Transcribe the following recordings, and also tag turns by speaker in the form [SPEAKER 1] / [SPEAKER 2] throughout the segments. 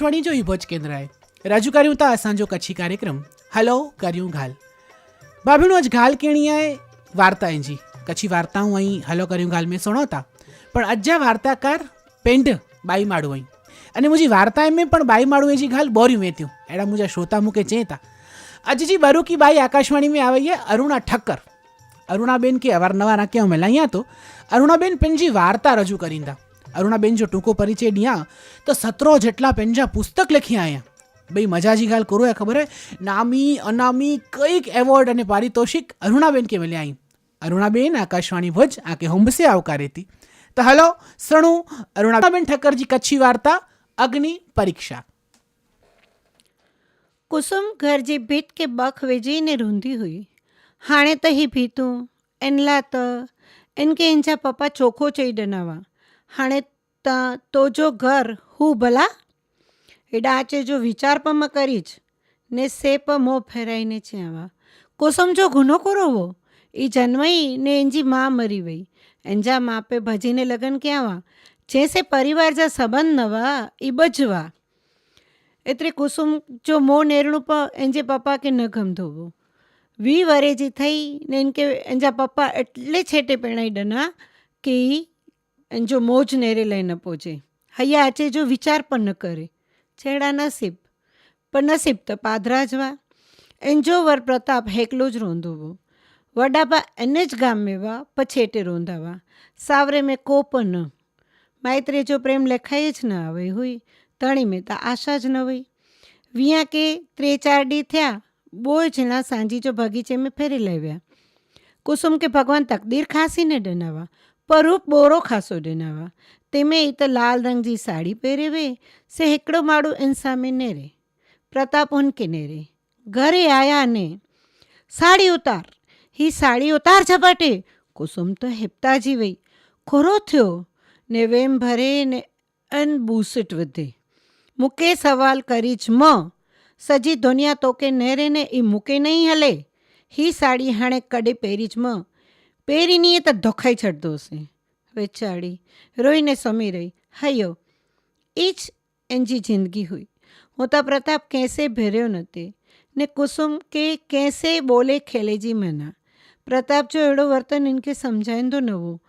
[SPEAKER 1] આಕಾಶವಾणी जो युवज केंद्र आहे राजू करियूं था असांजो कच्छी कार्यक्रम हलो करियूं ॻाल्हि भाभीणो अॼु ॻाल्हि कहिड़ी आहे वार्ताउनि जी कच्छी वार्ताऊं ऐं हलो करियूं ॻाल्हि में सुणो था पण अॼु जा वार्ताकार पिंड बाई माण्हू आहिनि अने मुंहिंजी वार्ताउनि में पण बाई माण्हूअ जी ॻाल्हि ॿोरियूं वेंदियूं अहिड़ा मुंहिंजा श्रोता मूंखे चए था अॼु जी बरूकी बाई आकाशवाणी में आई आहे अरुणा ठक्कर अरुणाबेन खे अवारनवार आके मिलाइयां थो अरुणाबेन पंहिंजी वार्ता रजू करींदा અરુણાબેન જો ટૂંકો પરિચય ડિયા તો સત્રો જેટલા પેંજા પુસ્તક લખ્યા અહીંયા ભાઈ મજાજી ગાલ કરું એ ખબર હે? નામી, અનામી કંઈક એવોર્ડ અને પારિતોષિક અરુણાબેન કે મળ્યા અહીં અરુણાબેન, આકાશવાણી ભુજ, આ કે હુંબસે આવકારી હતી તો હલો, સણુ, અરુણાબેન ઠક્કરજી કચ્છી વાર્તા, અગ્નિ પરીક્ષા.
[SPEAKER 2] કુસુમ ઘર જે ભીત કે બખ વેજીને રૂંધી હુઈ. હાણે તહી ભીતું, એનલા ત, એનકે એંજા પપ્પા ચોખ્ખો ચઈ ડનાવા. હાણે તો જો ઘર, હું ભલા? ડાચે જો વિચાર પમાં કરીશ ને સેપ મો ફેરાઈને છે આવા. કોસમ જો ગુનો કરોવો એ જન્મઈ ને એંજી માં મરી વઈ. એંજા માપે ભજીને લગ્ન ક્યાંવા જે સે પરિવાર જા સંબંધ નવા એ બજવા. એટલે કુસુમ જો મો નેરણું પ એંજે પપ્પા કે ન ગમધોવો વી. વરેજી થઈ ને એન કે એંજા પપ્પા એટલે છેટે પેણાઈ ડના કે અને જો મોજ નેરે લઈને પહોંચે હૈયા આચે જો વિચાર પણ ન કરે. છેડા નસીબ. પણ નસીબ તો પાદરા જવા એન જો વર પ્રતાપ હેકલો જ રોંધવો. વડાબા એને જ ગામ મેવા પછેટે રોંધાવા. સાવરે મેં કોપ ન. માયત્રે જો પ્રેમ લખાય જ ન આવે હોય, તણી મેં તો આશા જ ન હોય વિયા કે ત્રે ચાર ડી થયા, બોય છેલ્લા સાંજી જો બગીચે મેં ફેરી લાવ્યા. કુસુમ કે ભગવાન તકદીર ખાસીને ડનાવા. પરૂપ બોરો ખાસોડેનાવા તેમે ಈತ લાલ રંગજી સાડી પહેરેવે સે હેકડો માળું ઇન્સામે નેરે. પ્રતાપ ઉનકે નેરે, ઘરે આયા ને, સાડી ઉતાર. હી સાડી ઉતાર ઝપાટે. કુસુમ તો હેપતા જીવઈ. ખોરો થયો. ને વેમ ભરે ને અન બૂસટ વધે. મૂકે સવાલ કરી જ મ. સજી ધોનિયા તો કે નેરે ને એ મૂકે નહીં હલે. હી સાડી હાણે કડે પહેરી જ મ. ई हले ही साड़ी हाणे कॾहिं पहिरींच म पहिरीं नीअं त धोखाई छॾंदोसीं वेचारी रोईने सुम्ही रही हयो ईच इंजी ज़िंदगी हुई हूं त प्रताप कंहिंसे भिरियो न ते ने कुसुम के कंहिंसे ॿोले खेले जी मना प्रताप जो अहिड़ो वर्तन इनखे सम्झाईंदो न हो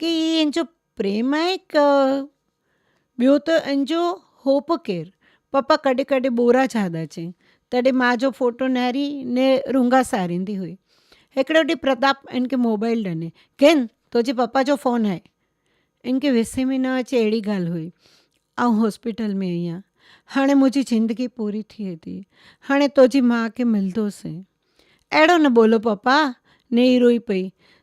[SPEAKER 2] की ई इंजो प्रेम आहे क ॿियो त इंजो होप केरु पप्पा कॾहिं कॾहिं ॿोरा यादि अचे तॾहिं माउ जो फोटो निहारी ने रूंगा सारींदी हुई हिकिड़ो ॾींहुं प्रताप इनखे मोबाइल ॾिने केन तुंहिंजे पप्पा जो फ़ोन आहे इनखे विसे में न अचे अहिड़ी ॻाल्हि हुई ऐं हॉस्पिटल में आहियां हाणे मुंहिंजी ज़िंदगी पूरी थिए थी हाणे तुंहिंजी माउ खे मिलंदोसीं अहिड़ो न ॿोलो पप्पा ने ई रोई पई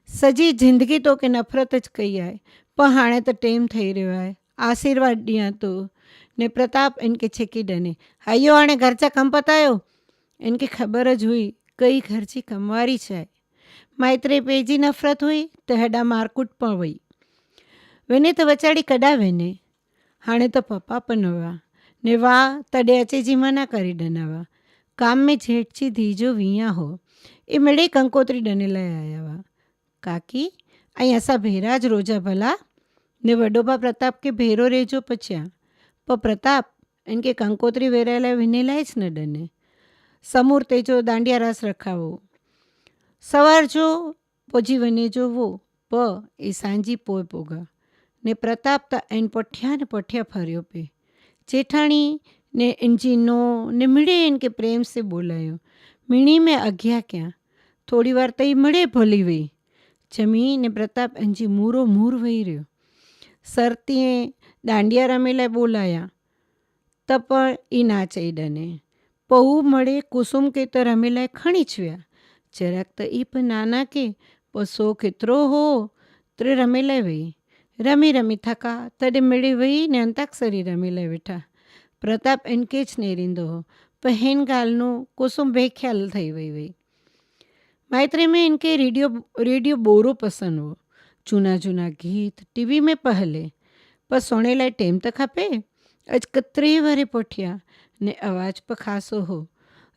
[SPEAKER 2] सॼी ज़िंदगी तोखे नफ़रत ज कई आहे पर हाणे त टेम ठही रहियो आहे आशीर्वाद ॾियां थो ने प्रताप इनखे छिकी ॾिने हयो हाणे घर जा कमु पतायो इनखे ख़बर ज हुई कई घर जी कमवारी छा आहे માઇત્રે પેજી નફરત હોય તો હેડા મારકુટ પણ હોય વેને તો વચાડી કડાવે ને, હાણે તો પપ્પા પનવા ને વા તડે અચેજી મના કરી ડનાવા. કામ મેં છેટછી ધીજો વિયા હો, એ મેળે કંકોત્રી ડને લઈ આવ્યા કાકી, અહીંયા સા ભેરા જ રોજા ભલા? ને વડોબા પ્રતાપ કે ભેરો રહેજો પછ્યા પણ પ્રતાપ, એન કે કંકોત્રી વેરાયેલા વિનેલાય જ ન ડને. સમૂર તેજો દાંડિયા રસ રખાવો. સવાર જો પોજીવને જોવો પ, એ સાંજી પોય પોગા. ને પ્રતાપતા એન પઠ્યા ને પઠ્યા ફર્યો પે. જેઠાણી ને એનજીનો ને મળે એન કે પ્રેમ સે બોલાયો. મીણી મેં અઘ્યા ક્યાં? થોડી વાર તઈ મળે ભલી વઈ. જમી ને પ્રતાપ એનજી મૂરો મૂર વહી રહ્યો. સરતીએ દાંડિયા રમેલા બોલાયા. તપ એ ના ચૈડને. પહુ મળે કુસુમ કે તો રમેલાએ ખણી છવ્યા જરાક તો એ પણ નાનાಕೆ ಪಸೋ ಕೆತ್ರೋ ಹೋ ತ್ರೆ ರಮೇಲವೇ ರಮಿ ರಮಿ ಥಕ ತಡೆ ಮಿಳಿ ವೈ ನೆ ಅಂತಾಕ್ಷರಿ ರಮೇಲೆ ವೆಠಾ પ્રતાપ એનકે જ નેરિંદો હો. પહેનગાલનું કુસુમ બેખ્યાલ થઈ વઈ વઈ. માયત્રે મેં એનકે રેડિયો રેડિયો બોરો પસંદ હો જૂના જૂના ગીત, ટીવી મેં પહેલે. પર સોણે લાય ટેમ તક આપે? અજ કતરે વારે પોઠિયા ને અવાજ પર ખાસો હો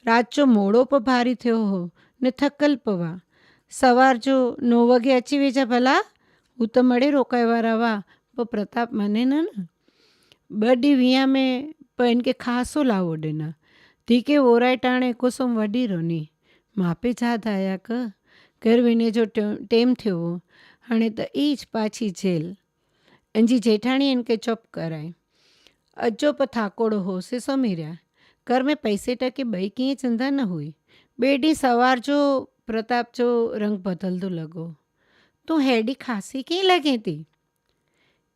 [SPEAKER 2] રાચો મોડો પર ભારી થયો હો. थियो हो ने थकल पवा सवार जो नो वॻे अची वेझा भला हू त मड़े रोकाए वारा हुआ पोइ प्रताप मने न न ॿ ॾींहं वीह में पर इनके खासो लावो ॾिना धीके ओराए टाणे कुसुम वॾी रोनी मापे यादि आया क घर वञे जो टे- टेम थियो हो हाणे त ईच पाछी जेल इंजी जेठाणी इनके चुप कराई अजो प थाकोड़ो हो से सुम्ही रहिया घर में पैसे टके ॿई कीअं चिंता न हुई ॿिए ॾींहुं सवार जो प्रताप जो रंग बदलंदो लॻो तूं हेॾी खांसी कीअं लॻे थी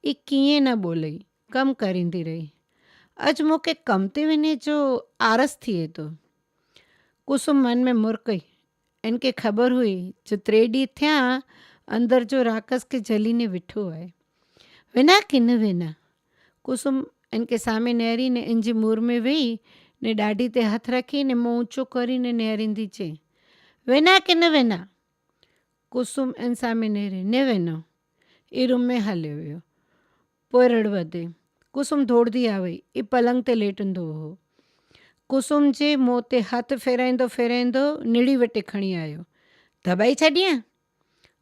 [SPEAKER 2] ई कीअं न ॿोलई कमु करींदी रही अॼु मूंखे कम ते वञे जो आरस थिए थो कुसुम मन में मुरकई इनखे ख़बर हुई जो टे ॾींहं थिया अंदरि जो राकस खे जलीने विठो आहे विना की न विना कुसुम इनके सामे नेरीने इंजी मुर में वेही ને દાઢી તે હાથ રાખીને મોં ઊંચો કરીને નેહરિંદી છે વેના કે ને વેના? કુસુમ એન સામે નેહરી, ને વેનો. એ રૂમે હાલ્યો પોય રડવા દે. કુસુમ ધોળદી આવે, એ પલંગ તે લેટંદો હો. કુસુમ જે મોતે હાથ ફેરાઈંદો ફેરાઈંદો નીડી વટે ખણી આવ્યો ધબાઈ છાડ્યા?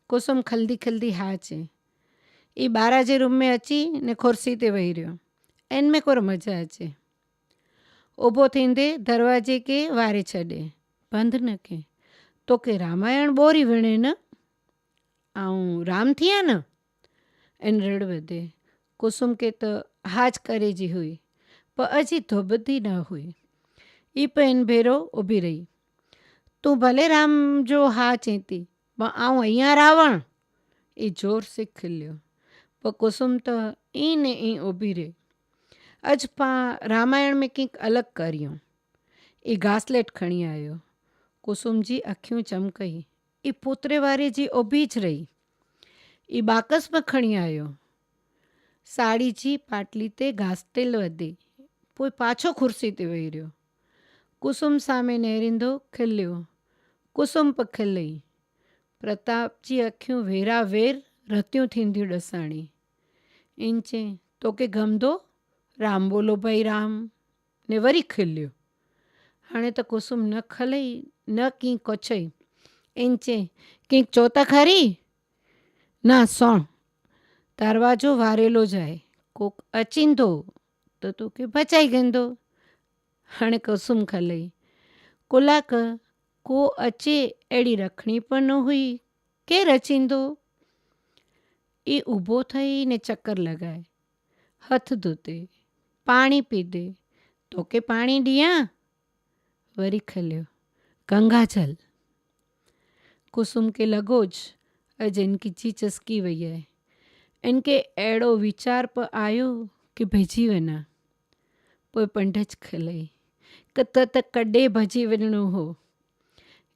[SPEAKER 2] કુસુમ ખલદી ખલદી હા છે એ બારા જે રૂમે અચી ને ખોરસી તે વહી રહ્યો. એન મેં કોર મજા છે ઊભો થઈને દરવાજે કે વારે છડે. બંધ ન કે. તો કે રામાયણ બોરી વણે ન? આવું રામ થયા ન? એને રડ વધે કુસુમ કે તો હાજ કરેજી હોય પણ હજી ધોબતી ન હોય એ પણ એને ભેરો ઊભી રહી. તું ભલે રામ જો હા ચેતી, પણ આવું અહીંયા રાવણ? એ જોરથી ખીલ્યો. પણ કુસુમ તો ઈ ને ઈ ઊભી રહી. અજપા રામાયણ મેં કંઈક અલગ કર્યું. એ ઘાસલેટ ખણી આવ્યો. કુસુમજી આખ્યું ચમકઈ. એ પોતરે વારે જે ઊભી જ રહી. એ બાકસમાં ખણી આવ્યો. સાડીજી પાટલી તે ઘાસટેલ વધી. પોઈ પાછો ખુરશી તે વહી રહ્યો. કુસુમ સામે નહેરિંદો ખીલ્યો. કુસુમ પખેલઈ પ્રતાપજી આખ્યું વેરા વેર રત્યું થીંધ્યું ડસાણી. ઇંચે તો કે ગમદો રામ બોલો ભાઈ રામ, ને વરી ખીલ્યું. હાણે તો કુસુમ ન ખલઈ, ન કી કચઈ. એંચે કંઈક ચોતા ખરી? ના, સોણ. તારવાજો વારેલો જાય, કોક અચિંધો. તો તું કે, ભચાઈ ગંદો હાણે કુસુમ ખલઈ. કોલાક, કો અચે એડી રખણી પણ ન હોઈ, કે રચિંદો એ ઊભો થઈને ચક્કર લગાય, હથ ધોતે. પાણી પીધે. તો કે પાણી ડિયા? વરી ખલ્યો. ગંગાજલ કુસુમ કે લગોજ અજ એનકી જી ચસકી વૈયા એનકે એડો વિચાર પર આવ્યો કે ભજી વના પોઈ પંડજ ખલઈ. કતત કડે ભજી વનણું હો.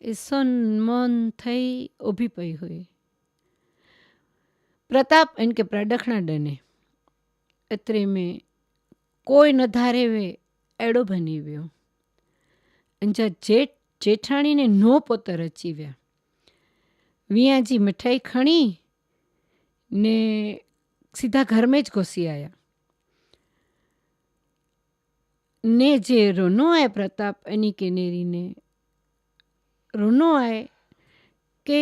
[SPEAKER 2] એ સોન મન થઈ ઊભી પઈ હોય. પ્રતાપ એનકે પ્રદક્ષણા ડને. અત્રે મેં કોઈ ન ધારેવે એડો બની વ્યો અંજા જેઠ, જેઠાણીને નો પોતે રચીવ્યા વિયાજી મીઠાઈ ખણી ને સીધા ઘરમાં જ ઘોસી આવ્યા ને જે રોનોઆએ પ્રતાપ એની કેનેરીને રોનોઆએ કે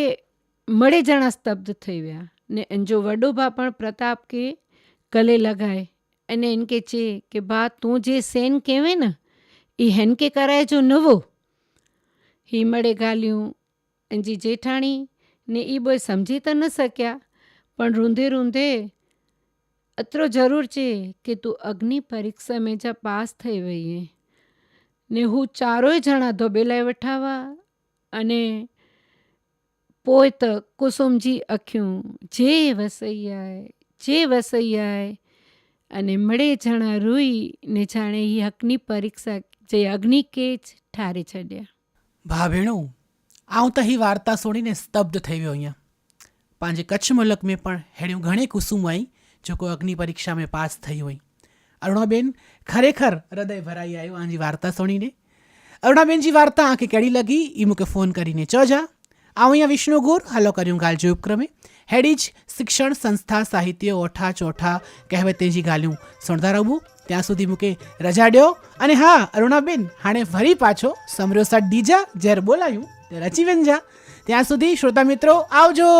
[SPEAKER 2] મળે જણા સ્તબ્ધ થઈ ગયા ને અંજો વડોબા પણ પ્રતાપ કે ગલે લગાય એને એનકે છે કે બા તું જે સેન કહેવે ને એ હેનકે કરાયજો નવો. હિમળે ગાલ્યું. એનજી જેઠાણી ને એ બોય સમજી તો ન શક્યા, પણ રૂંધે રૂંધે, અત્રો જરૂર છે કે તું અગ્નિ પરીક્ષા મેં જ્યાં પાસ થઈ વઈએ. ને હું ચારોય જણા ધોબેલાય વઠાવા અને પોત કુસુમજી અખ્યું, જે વસૈયાય જે વસૈયાય અને મળે જણા રૂઈ ને જાણે એ હકની પરીક્ષા જે અગ્નિ કે જ ઠારે ચડ્યા.
[SPEAKER 1] ભાભેણું આવતા હી વાર્તા સોડીને સ્તબ્ધ થઈ ગયો અહીંયા. પાંજે કચ્છ મુલક મેં પણ હેણ્યું ઘણે કુસુમ આવી જો કોઈ અગ્નિ પરીક્ષા મેં પાસ થઈ હોય. અરુણાબેન, ખરેખર હૃદય ભરાઈ આવ્યું આજી વાર્તા સોણીને અરુણાબેનજી વાર્તા આંખે કેડી લગી એ મૂકે ફોન કરીને, ચો જા. આ અહીંયા વિષ્ણુગુર હલો કર્યું ગાલજો ઉપક્રમે. હેડીજ શિક્ષણ સંસ્થા સાહિત્ય ઓઠા ચોઠા કહેવતેજી ગાલ્યું. સણધાર આવવું ત્યાં સુધી મૂકે રજાડ્યો. અને હા, અરુણાબેન, હાણે ફરી પાછો સમર્યો સાટ ડીજા, જ્યારે બોલાયું રચી વેંજા ત્યાં સુધી શ્રોતા મિત્રો, આવજો.